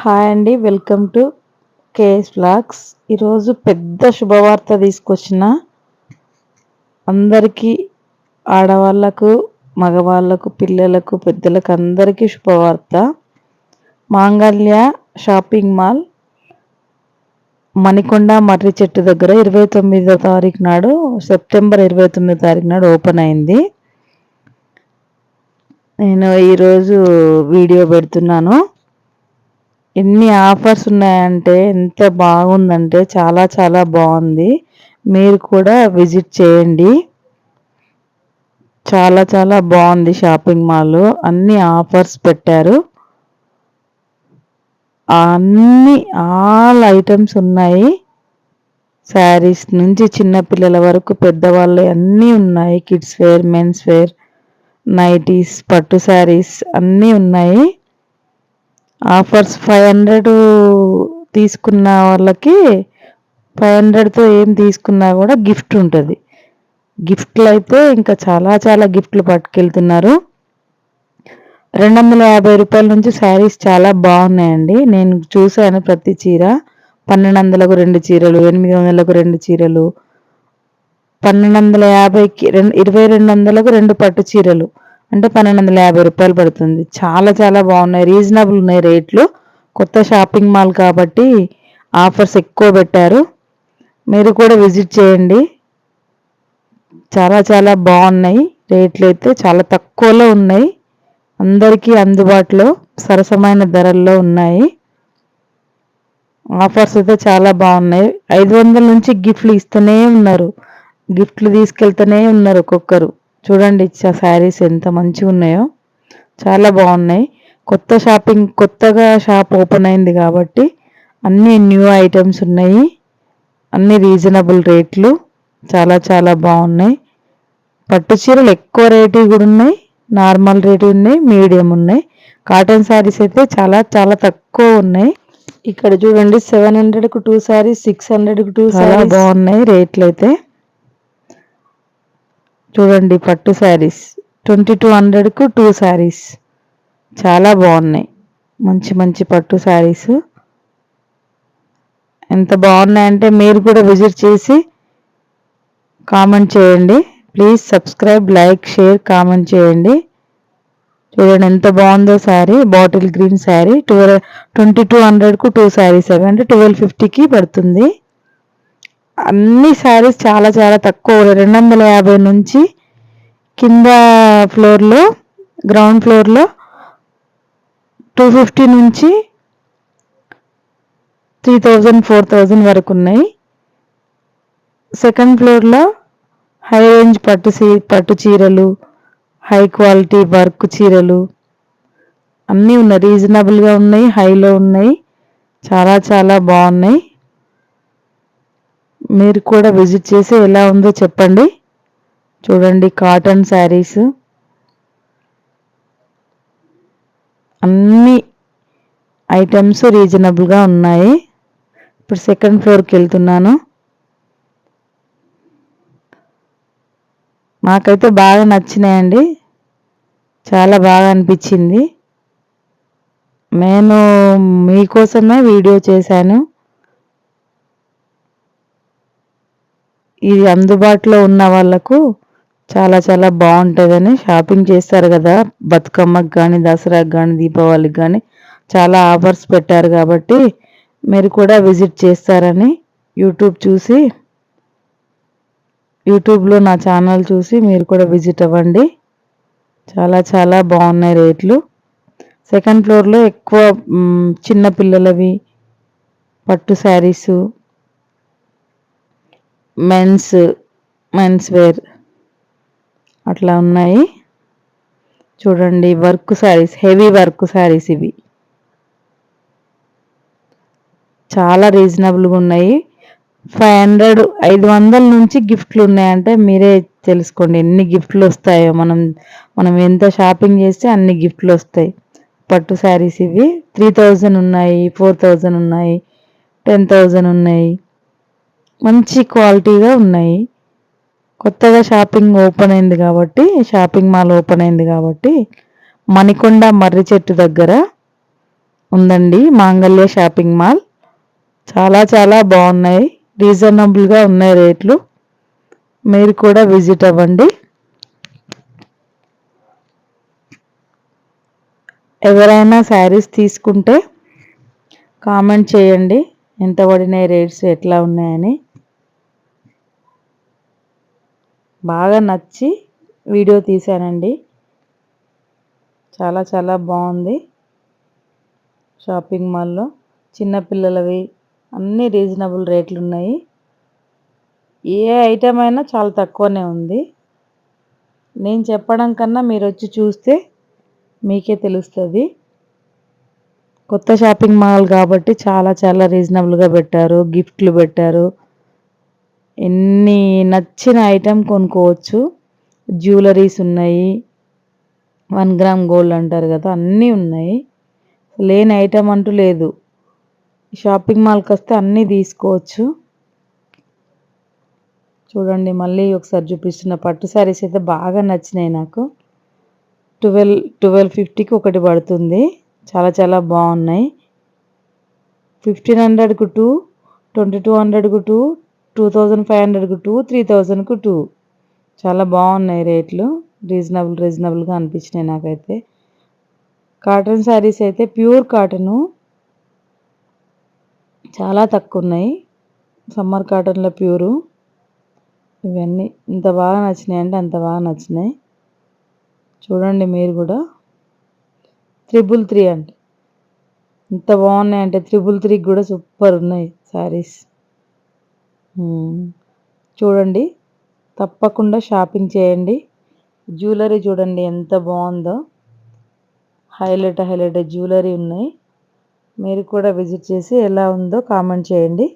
Hi అండి welcome to KS blogs. ఈరోజు పెద్ద శుభవార్త తీసుకొచ్చిన అందరికీ ఆడవాళ్ళకు మగవాళ్ళకు పిల్లలకు పెద్దలకు అందరికీ శుభవార్త. మాంగళ్య షాపింగ్ మాల్ మణికొండ మర్రి చెట్టు దగ్గర ఇరవై తొమ్మిదో తారీఖు నాడు సెప్టెంబర్ ఇరవై తొమ్మిదో తారీఖు నాడు ఓపెన్ అయింది. నేను ఈరోజు వీడియో పెడుతున్నాను. ఎన్ని ఆఫర్స్ ఉన్నాయంటే ఎంత బాగుందంటే చాలా చాలా బాగుంది. మీరు కూడా విజిట్ చేయండి. చాలా చాలా బాగుంది షాపింగ్ మాల్. అన్ని ఆఫర్స్ పెట్టారు. అన్ని ఆల్ ఐటమ్స్ ఉన్నాయి. శారీస్ నుంచి చిన్నపిల్లల వరకు పెద్దవాళ్ళు అన్నీ ఉన్నాయి. Kids wear men's wear nighties పట్టు శారీస్ అన్నీ ఉన్నాయి. ఆఫర్స్ ఫైవ్ హండ్రెడ్ తీసుకున్న వాళ్ళకి ఫైవ్ హండ్రెడ్తో ఏం తీసుకున్నా కూడా గిఫ్ట్ ఉంటుంది. గిఫ్ట్లు అయితే ఇంకా చాలా చాలా గిఫ్ట్లు పట్టుకెళ్తున్నారు. రెండు వందల యాభై రూపాయల నుంచి శారీస్ చాలా బాగున్నాయండి. నేను చూశాను ప్రతి చీర. పన్నెండు వందలకు రెండు చీరలు ఎనిమిది వందలకు రెండు చీరలు పన్నెండు వందల యాభైకి రెండు ఇరవై రెండు వందలకు రెండు పట్టు చీరలు. అంటే పన్నెండు వందల యాభై రూపాయలు పడుతుంది. చాలా చాలా బాగున్నాయి. రీజనబుల్ ఉన్నాయి రేట్లు. కొత్త షాపింగ్ మాల్ కాబట్టి ఆఫర్స్ ఎక్కువ పెట్టారు. మీరు కూడా విజిట్ చేయండి. చాలా చాలా బాగున్నాయి. రేట్లు అయితే చాలా తక్కువలో ఉన్నాయి. అందరికీ అందుబాటులో సరసమైన ధరల్లో ఉన్నాయి. ఆఫర్స్ అయితే చాలా బాగున్నాయి. ఐదు వందల నుంచి గిఫ్ట్లు ఇస్తూనే ఉన్నారు. గిఫ్ట్లు తీసుకెళ్తూనే ఉన్నారు ఒక్కొక్కరు. చూడండి శారీస్ ఎంత మంచిగా ఉన్నాయో. చాలా బాగున్నాయి. కొత్త షాపింగ్ కొత్తగా షాప్ ఓపెన్ అయింది కాబట్టి అన్ని న్యూ ఐటమ్స్ ఉన్నాయి. అన్ని రీజనబుల్ రేట్లు. చాలా చాలా బాగున్నాయి. పట్టు చీరలు ఎక్కువ రేటు కూడా ఉన్నాయి. నార్మల్ రేటు ఉన్నాయి మీడియం ఉన్నాయి. కాటన్ శారీస్ అయితే చాలా చాలా తక్కువ ఉన్నాయి. ఇక్కడ చూడండి సెవెన్ హండ్రెడ్కు టూ శారీస్ సిక్స్ హండ్రెడ్కు టూ చాలా బాగున్నాయి రేట్లు అయితే. చూడండి పట్టు శారీస్. ట్వంటీ టూ హండ్రెడ్కు టూ శారీస్. చాలా బాగున్నాయి. మంచి మంచి పట్టు శారీస్. ఎంత బాగున్నాయంటే మీరు కూడా విజిట్ చేసి కామెంట్ చేయండి. Please subscribe like share comment చేయండి. చూడండి ఎంత బాగుందో sari. Bottle green sari. Twelve twenty two హండ్రెడ్కు two saris అవి. అంటే ట్వెల్వ్ ఫిఫ్టీకి పడుతుంది. అన్ని శారీస్ చాలా చాలా తక్కువ. రెండు వందల యాభై నుంచి కింద ఫ్లోర్లో గ్రౌండ్ ఫ్లోర్లో టూ ఫిఫ్టీ నుంచి త్రీ థౌజండ్ ఫోర్ థౌజండ్ వరకు ఉన్నాయి. సెకండ్ ఫ్లోర్లో హై రేంజ్ పట్టు సీ పట్టు చీరలు హై క్వాలిటీ వర్క్ చీరలు అన్నీ ఉన్నాయి. రీజనబుల్గా ఉన్నాయి హైలో ఉన్నాయి. చాలా చాలా బాగున్నాయి. మీరు కూడా విజిట్ చేసి ఎలా ఉందో చెప్పండి. చూడండి కాటన్ శారీస్ అన్ని ఐటమ్స్ రీజనబుల్గా ఉన్నాయి. ఇప్పుడు సెకండ్ ఫ్లోర్కి వెళ్తున్నాను. నాకైతే బాగా నచ్చినాయండి. చాలా బాగా అనిపించింది. నేను మీకోసమే వీడియో చేశాను. ఇది అందుబాటులో ఉన్న వాళ్ళకు చాలా చాలా బాగుంటుందని షాపింగ్ చేస్తారు కదా. బతుకమ్మకి కానీ దసరాకి కానీ దీపావళికి కానీ చాలా ఆఫర్స్ పెట్టారు కాబట్టి మీరు కూడా విజిట్ చేస్తారని యూట్యూబ్ చూసి యూట్యూబ్లో నా ఛానల్ చూసి మీరు కూడా విజిట్ అవ్వండి. చాలా చాలా బాగున్నాయి రేట్లు. సెకండ్ ఫ్లోర్లో ఎక్కువ చిన్న పిల్లలవి పట్టు శారీసు మెన్స్ మెన్స్ వేర్ అట్లా ఉన్నాయి. చూడండి work saris heavy work saris ఇవి. చాలా రీజనబుల్గా ఉన్నాయి. ఫైవ్ హండ్రెడ్ ఐదు వందల నుంచి గిఫ్ట్లు ఉన్నాయంటే మీరే తెలుసుకోండి ఎన్ని గిఫ్ట్లు వస్తాయో. మనం మనం ఎంత షాపింగ్ చేస్తే అన్ని గిఫ్ట్లు వస్తాయి. పట్టు శారీస్ ఇవి. త్రీ థౌజండ్ ఉన్నాయి ఫోర్ థౌజండ్ ఉన్నాయి టెన్ థౌజండ్ ఉన్నాయి. మంచి క్వాలిటీగా ఉన్నాయి. కొత్తగా షాపింగ్ ఓపెన్ అయింది కాబట్టి షాపింగ్ మాల్ ఓపెన్ అయింది కాబట్టి మణికొండ మర్రి చెట్టు దగ్గర ఉందండి మాంగళ్య షాపింగ్ మాల్. చాలా చాలా బాగున్నాయి. రీజనబుల్గా ఉన్నాయి రేట్లు. మీరు కూడా విజిట్ అవ్వండి. ఎవరైనా శారీస్ తీసుకుంటే కామెంట్ చేయండి. ఎంత పడినాయి రేట్స్ ఎట్లా ఉన్నాయని. బాగా నచ్చి వీడియో తీశానండి. చాలా చాలా బాగుంది. షాపింగ్ మాల్లో చిన్నపిల్లలవి అన్నీ రీజనబుల్ రేట్లు ఉన్నాయి ఏ ఐటెం అయినా చాలా తక్కువనే ఉంది. నేను చెప్పడం కన్నా మీరు వచ్చి చూస్తే మీకే తెలుస్తుంది. కొత్త షాపింగ్ మాల్ కాబట్టి చాలా చాలా రీజనబుల్గా పెట్టారు గిఫ్ట్లు పెట్టారు. ఎన్ని నచ్చిన ఐటెం కొనుక్కోవచ్చు. జ్యువెలరీస్ ఉన్నాయి. వన్ గ్రామ్ గోల్డ్ అంటారు కదా అన్నీ ఉన్నాయి. లేని ఐటెం అంటూ లేదు. షాపింగ్ మాల్కి వస్తే అన్నీ తీసుకోవచ్చు. చూడండి మళ్ళీ ఒకసారి చూపిస్తున్న పట్టు శారీస్ అయితే బాగా నచ్చినాయి నాకు. ట్వెల్వ్ ట్వెల్వ్ ఫిఫ్టీకి ఒకటి పడుతుంది. చాలా చాలా బాగున్నాయి. ఫిఫ్టీన్ హండ్రెడ్కు టూ ట్వంటీ టూ హండ్రెడ్కు టూ టూ థౌజండ్ ఫైవ్ హండ్రెడ్కు టూ త్రీ థౌజండ్కు టూ. చాలా బాగున్నాయి రేట్లు. రీజనబుల్ రీజనబుల్గా అనిపించినాయి నాకైతే. కాటన్ శారీస్ అయితే ప్యూర్ కాటను. చాలా తక్కువ ఉన్నాయి సమ్మర్ కాటన్లో ప్యూరు. ఇవన్నీ ఇంత బాగా నచ్చినాయి అంటే అంత బాగా నచ్చినాయి. చూడండి మీరు కూడా. త్రిబుల్ త్రీ అంటే. ఇంత బాగున్నాయి అంటే త్రిబుల్ త్రీకి కూడా సూపర్ ఉన్నాయి శారీస్. చూడండి తప్పకుండా షాపింగ్ చేయండి. జ్యువెలరీ చూడండి ఎంత బాగుందో. హైలైట్ హైలైట్ జ్యువెలరీ ఉన్నాయి. మీరు కూడా విజిట్ చేసి ఎలా ఉందో కామెంట్ చేయండి.